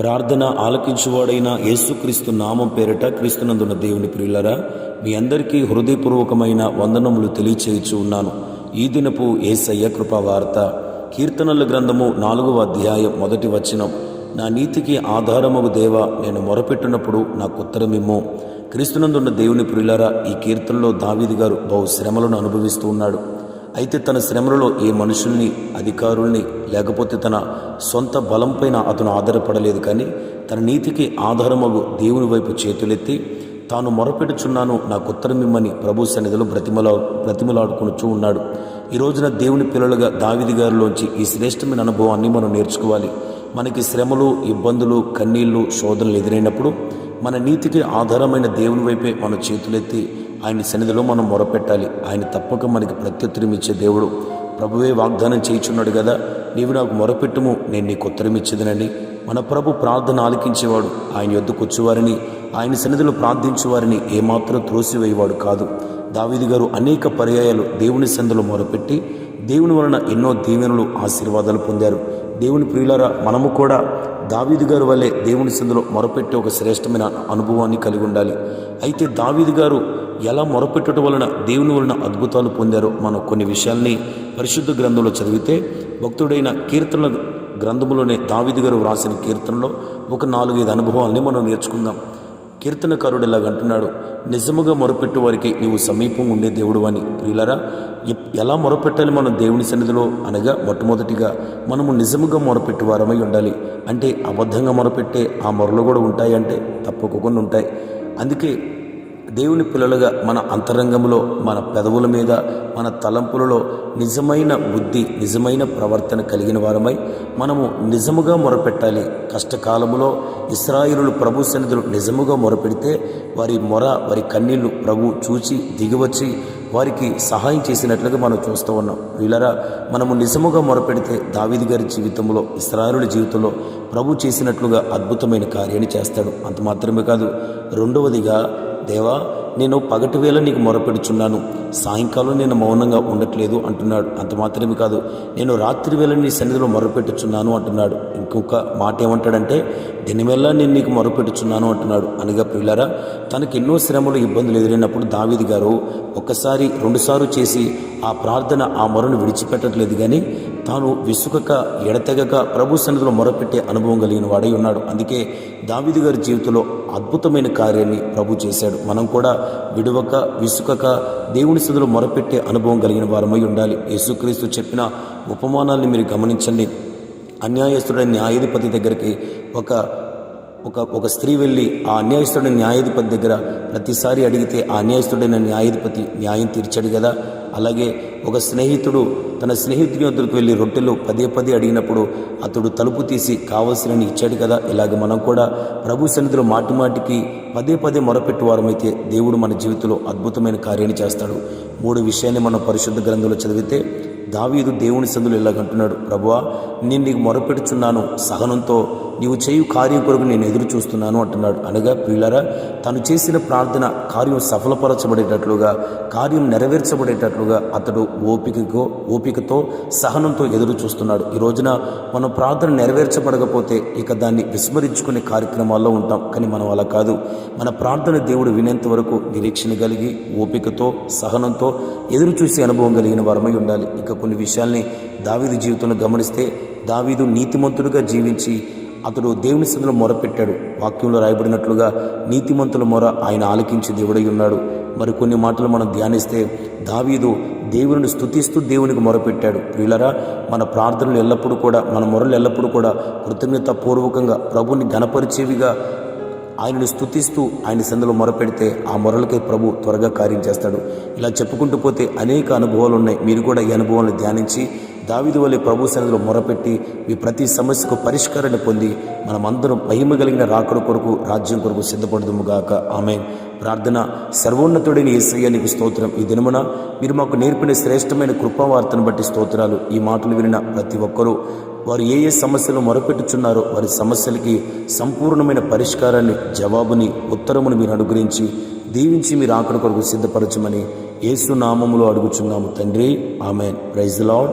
ప్రార్థన ఆలకించువాడైన యేసుక్రీస్తు నామం పేరిట క్రీస్తునందున్న దేవుని ప్రియులరా మీ అందరికీ హృదయపూర్వకమైన వందనములు తెలియచేయచ్చు ఉన్నాను. ఈ దినపు ఏసయ్య కృపావార్త. కీర్తనల గ్రంథము నాలుగవ అధ్యాయం మొదటి వచనం. నా నీతికి ఆధారమగు దేవ నేను మొరపెట్టినప్పుడు నాకు ఉత్తరమిమ్ము క్రీస్తునందున్న దేవుని ప్రియులరా ఈ కీర్తనలో దావీది గారు బహు శ్రమలను అనుభవిస్తూ ఉన్నాడు. అయితే తన శ్రమలలో ఏ మనుషుల్ని అధికారుల్ని లేకపోతే తన సొంత బలంపైన అతను ఆధారపడలేదు కానీ తన నీతికి ఆధారమగు దేవుని వైపు చేతులెత్తి తాను మొరపెడుచున్నాను నాకు ఉత్తరం ఇమ్మని ప్రభు సన్నిధిలో బ్రతిమలా బ్రతిమలాడుకొనుచూ ఉన్నాడు. ఈ రోజున దేవుని పిల్లలుగా దావిది గారిలోంచి ఈ శ్రేష్టమైన అనుభవాన్ని మనం నేర్చుకోవాలి. మనకి శ్రమలు ఇబ్బందులు కన్నీళ్ళు శోధనలు ఎదురైనప్పుడు మన నీతికి ఆధారమైన దేవుని వైపే మన చేతులెత్తి ఆయన సన్నిధిలో మనం మొరపెట్టాలి. ఆయన తప్పక మనకి ప్రత్యుత్తరం ఇచ్చే దేవుడు. ప్రభువే వాగ్దానం చేయుచున్నాడు కదా. నీవు నాకు మొరపెట్టుము నేను నీకు ఉత్తరం ఇచ్చేదనండి. మన ప్రభు ప్రార్థన ఆలకించేవాడు ఆయన యొద్దకు వచ్చేవారిని ఆయన సన్నిధిలో ప్రార్థించేవారిని ఏమాత్రం త్రోసివేయవాడు కాదు. దావీది గారు అనేక పర్యాయాలు దేవుని సన్నిధిలో మొరపెట్టి దేవుని వలన ఎన్నో దీవెనలు ఆశీర్వాదాలు పొందారు. దేవుని ప్రియులారా మనము కూడా దావీదు గారు వల్లే దేవుని సందులో మొరపెట్టే ఒక శ్రేష్టమైన అనుభవాన్ని కలిగి ఉండాలి. అయితే దావీదు గారు ఎలా మొరపెట్టడం వలన దేవుని వలన అద్భుతాలు పొందారో మనం కొన్ని విషయాల్ని పరిశుద్ధ గ్రంథంలో చదివితే భక్తుడైన కీర్తన గ్రంథంలోనే దావిది గారు వ్రాసిన కీర్తనలో ఒక నాలుగైదు అనుభవాల్ని మనం నేర్చుకుందాం. కీర్తనకారుడు ఇలాగ అంటున్నాడు నిజముగా మొరపెట్టు వారికి నీవు సమీపం ఉండే దేవుడు అని. ప్రియులరా ఎలా మొరపెట్టాలి మనం దేవుని సన్నిధిలో అనగా మొట్టమొదటిగా మనము నిజముగా మొరపెట్టు వారమై ఉండాలి. అంటే అబద్ధంగా మొరపెట్టే ఆ మొరలు కూడా ఉంటాయి అంటే తప్పకుండా ఉంటాయి. అందుకే దేవుని పిల్లలుగా మన అంతరంగంలో మన పెదవుల మీద మన తలంపులలో నిజమైన బుద్ధి నిజమైన ప్రవర్తన కలిగిన వారమై మనము నిజముగా మొరపెట్టాలి. కష్టకాలములో ఇస్రాయిలు ప్రభు సన్నిధులు నిజముగా మొరపెడితే వారి మొర వారి కన్నీళ్ళు ప్రభు చూచి దిగివచ్చి వారికి సహాయం చేసినట్లుగా మనం చూస్తూ ఉన్నాం. వీళ్ళరా మనము నిజముగా మొరపెడితే దావిది గారి జీవితంలో ఇస్రాయిలుల జీవితంలో ప్రభు చేసినట్లుగా అద్భుతమైన కార్యాన్ని చేస్తాడు. అంత మాత్రమే కాదు రెండవదిగా దేవా నేను పగటి వేళ నీకు మొరపెడుచున్నాను. సాయంకాలం నేను మౌనంగా ఉండట్లేదు అంటున్నాడు. అంత మాత్రమే కాదు నేను రాత్రి వేళ నీ సన్నిధిలో మొరపెట్టుచున్నాను అంటున్నాడు. ఇంకొక మాట ఏమంటాడంటే దీనివల్ల నేను నీకు మొరపెట్టుచున్నాను అంటున్నాడు. అనగా పిల్లరా తనకి ఎన్నో శ్రమలు ఇబ్బందులు ఎదురైనప్పుడు దావీది గారు ఒక్కసారి రెండుసార్లు చేసి ఆ ప్రార్థన ఆ మొరను విడిచిపెట్టట్లేదు కానీ తాను విసుకక ఎడతెగక ప్రభు సన్నిధిలో మొరపెట్టే అనుభవం కలిగిన వాడై ఉన్నాడు. అందుకే దావీదు గారి జీవితంలో అద్భుతమైన కార్యాన్ని ప్రభు చేశాడు. మనం కూడా విడువక విసుకక దేవుని సన్నిధిలో మొరపెట్టే అనుభవం కలిగిన వారమై ఉండాలి. యేసుక్రీస్తు చెప్పిన ఉపమానాల్ని మీరు గమనించండి. అన్యాయస్తుడైన న్యాయాధిపతి దగ్గరికి ఒక ఒక ఒక స్త్రీ వెళ్ళి ఆ అన్యాయస్తుడైన న్యాయాధిపతి దగ్గర ప్రతిసారి అడిగితే ఆ అన్యాయస్తుడైన న్యాయాధిపతి న్యాయం తీర్చాడు కదా. అలాగే ఒక స్నేహితుడు తన స్నేహితుని వద్దకు వెళ్ళి రొట్టెలు పదే పదే అడిగినప్పుడు అతడు తలుపు తీసి కావలసినని ఇచ్చాడు కదా. ఇలాగ మనం కూడా ప్రభు సన్నిధిలో మాటి మాటికి పదే పదే మొరపెట్టు వారమైతే దేవుడు మన జీవితంలో అద్భుతమైన కార్యాన్ని చేస్తాడు. మూడు విషయాన్ని మనం పరిశుద్ధ గ్రంథంలో చదివితే దావీదు దేవుని సందులు ఇలాగంటున్నాడు ప్రభువా నేను నీకు మొరపెడుచున్నాను సహనంతో నీవు చేయు కార్యం కొరకు నేను ఎదురు చూస్తున్నాను అంటున్నాడు. అనగా ప్రియులరా తను చేసిన ప్రార్థన కార్యం సఫలపరచబడేటట్లుగా కార్యం నెరవేర్చబడేటట్లుగా అతడు ఓపికతో ఓపికతో సహనంతో ఎదురు చూస్తున్నాడు. ఈ రోజున మన ప్రార్థన నెరవేర్చబడకపోతే ఇక దాన్ని విస్మరించుకునే కార్యక్రమాల్లో ఉంటాం. కానీ మనం అలా కాదు. మన ప్రార్థన దేవుడు వినేంత వరకు నిరీక్షణ కలిగి ఓపికతో సహనంతో ఎదురు చూసే అనుభవం కలిగిన వారమై ఉండాలి. ఇక కొన్ని విషయాల్ని దావీదు జీవితంలో గమనిస్తే దావీదు నీతిమంతుడుగా జీవించి అతడు దేవుని సందులో మొరపెట్టాడు. వాక్యంలో రాయబడినట్లుగా నీతిమంతుల మొర ఆయన ఆలకించి దేవుడై ఉన్నాడు. మరి కొన్ని మాటలు మనం ధ్యానిస్తే దావీదు దేవుని స్థుతిస్తూ దేవునికి మొరపెట్టాడు. ప్రియులరా మన ప్రార్థనలు ఎల్లప్పుడూ కూడా మన మొరలు ఎల్లప్పుడూ కూడా కృతజ్ఞతపూర్వకంగా ప్రభుని గణపరిచేవిగా ఆయనను స్థుతిస్తూ ఆయన సందులో మొరపెడితే ఆ మొరలకై ప్రభు త్వరగా కార్యం చేస్తాడు. ఇలా చెప్పుకుంటూ పోతే అనేక అనుభవాలు ఉన్నాయి. మీరు కూడా ఈ అనుభవాలను ధ్యానించి దావిది వలె ప్రభు సన్నిధిలో మొరపెట్టి మీ ప్రతి సమస్యకు పరిష్కారాన్ని పొంది మనమందరం మహిమ కలిగిన రాకడ కొరకు రాజ్యం కొరకు సిద్ధపడదుముగాక ఆమె ప్రార్థన సర్వోన్నతుడైన యేసయ్య నీకు స్తోత్రం. ఈ దినమున మీరు మాకు నేర్పిన శ్రేష్టమైన కృపావార్తను బట్టి స్తోత్రాలు. ఈ మాటలు వినిన ప్రతి ఒక్కరూ వారు ఏ ఏ సమస్యలు మొరపెట్టుచున్నారో వారి సమస్యలకి సంపూర్ణమైన పరిష్కారాన్ని జవాబుని ఉత్తరమును మీరు అనుగ్రహించి దీవించి మీరు ఆకడ కొరకు సిద్ధపరచమని యేసు నామములో అడుగుచున్నాము తండ్రి. ఆమె ప్రైజ్ లాడ్